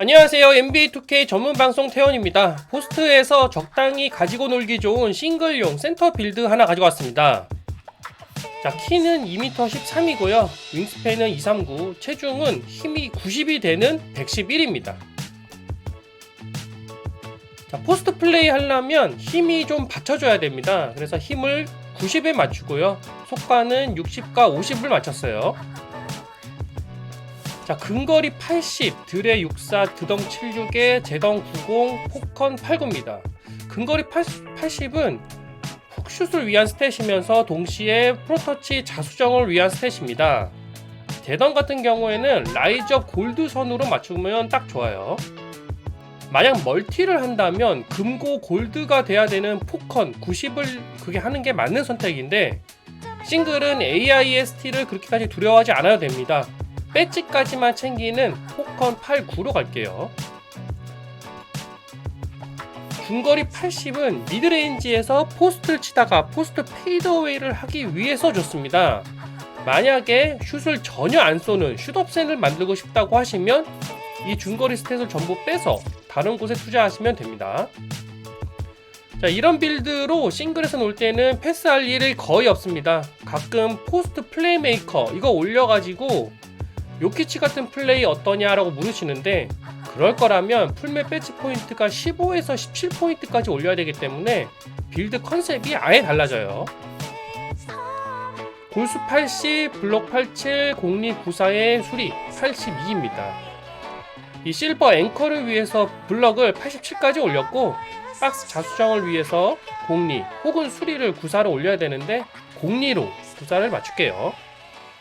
안녕하세요. NBA 2K 전문 방송 태원입니다. 포스트에서 적당히 가지고 놀기 좋은 싱글용 센터 빌드 하나 가지고 왔습니다. 자, 키는 2m 13이고요. 윙스팬은 239, 체중은 힘이 90이 되는 111입니다. 자, 포스트 플레이 하려면 힘이 좀 받쳐줘야 됩니다. 그래서 힘을 90에 맞추고요. 속바는 60과 50을 맞췄어요. 자, 근거리 80, 드레 64, 드덩 76에 제덩 90, 포컨 89입니다. 근거리 80, 80 은 훅슛을 위한 스탯이면서 동시에 프로터치 자수정을 위한 스탯입니다. 제덩 같은 경우에는 라이저 골드 선으로 맞추면 딱 좋아요. 만약 멀티를 한다면 금고 골드가 돼야 되는 포컨 90을 그게 하는 게 맞는 선택인데 싱글은 AIST를 그렇게까지 두려워하지 않아도 됩니다. 배지까지만 챙기는 포컨 8, 9로 갈게요. 중거리 80은 미드레인지에서 포스트를 치다가 포스트 페이드어웨이를 하기 위해서 좋습니다. 만약에 슛을 전혀 안 쏘는 슛업센을 만들고 싶다고 하시면 이 중거리 스탯을 전부 빼서 다른 곳에 투자하시면 됩니다. 자, 이런 빌드로 싱글에서 놀 때는 패스할 일이 거의 없습니다. 가끔 포스트 플레이메이커 이거 올려가지고 요키치 같은 플레이 어떠냐라고 물으시는데 그럴 거라면 풀맵 배치 포인트가 15에서 17포인트까지 올려야 되기 때문에 빌드 컨셉이 아예 달라져요. 골수 80, 블록 87, 공리 94의 수리 82입니다. 이 실버 앵커를 위해서 블럭을 87까지 올렸고 박스 자수정을 위해서 공리 혹은 수리를 94로 올려야 되는데 공리로 94를 맞출게요.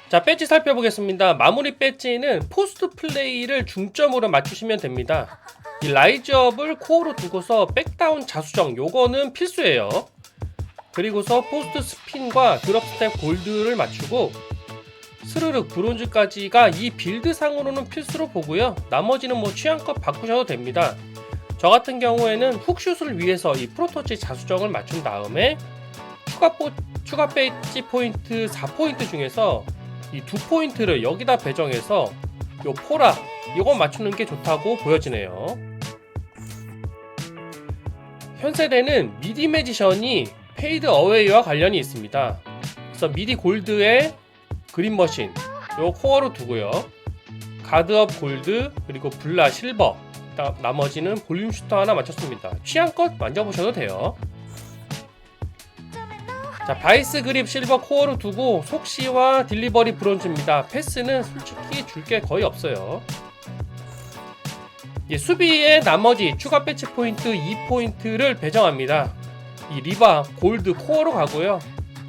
자, 배지 살펴보겠습니다. 마무리 배지는 포스트 플레이를 중점으로 맞추시면 됩니다. 이 라이즈업을 코어로 두고서 백다운 자수정 요거는 필수예요. 그리고서 포스트 스핀과 드롭 스텝 골드를 맞추고 스르륵 브론즈까지가 이 빌드 상으로는 필수로 보고요. 나머지는 뭐 취향껏 바꾸셔도 됩니다. 저 같은 경우에는 훅슛을 위해서 이 프로토치 자수정을 맞춘 다음에 추가, 포, 추가 배지 포인트 4포인트 중에서 이 두 포인트를 여기다 배정해서 요 포라 이거 맞추는 게 좋다고 보여지네요. 현 세대는 미디 매지션이 페이드 어웨이와 관련이 있습니다. 그래서 미디 골드에 그린 머신 요 코어로 두고요. 가드업 골드 그리고 블라 실버 나- 나머지는 볼륨 슈터 하나 맞췄습니다. 취향껏 만져보셔도 돼요. 자, 바이스 그립 실버 코어로 두고 속시와 딜리버리 브론즈입니다. 패스는 솔직히 줄 게 거의 없어요. 예, 수비의 나머지 추가 배치 포인트 2포인트를 배정합니다. 이 리바 골드 코어로 가고요.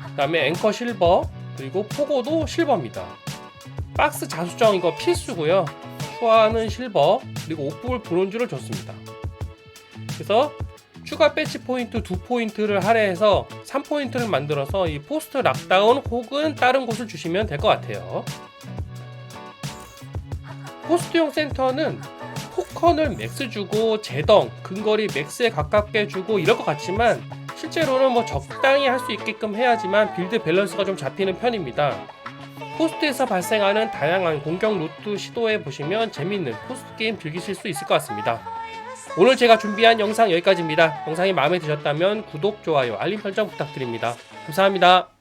그 다음에 앵커 실버 그리고 포고도 실버입니다. 박스 자수정 이거 필수고요. 슈아는 실버 그리고 옥불 브론즈를 줬습니다. 그래서 추가 배치 포인트 2포인트를 할애해서 3포인트를 만들어서 이 포스트 락다운 혹은 다른 곳을 주시면 될 것 같아요. 포스트용 센터는 포컨을 맥스 주고 제덩, 근거리 맥스에 가깝게 주고 이럴 것 같지만 실제로는 뭐 적당히 할 수 있게끔 해야지만 빌드 밸런스가 좀 잡히는 편입니다. 포스트에서 발생하는 다양한 공격 루트 시도해 보시면 재밌는 포스트 게임 즐기실 수 있을 것 같습니다. 오늘 제가 준비한 영상 여기까지입니다. 영상이 마음에 드셨다면 구독, 좋아요, 알림 설정 부탁드립니다. 감사합니다.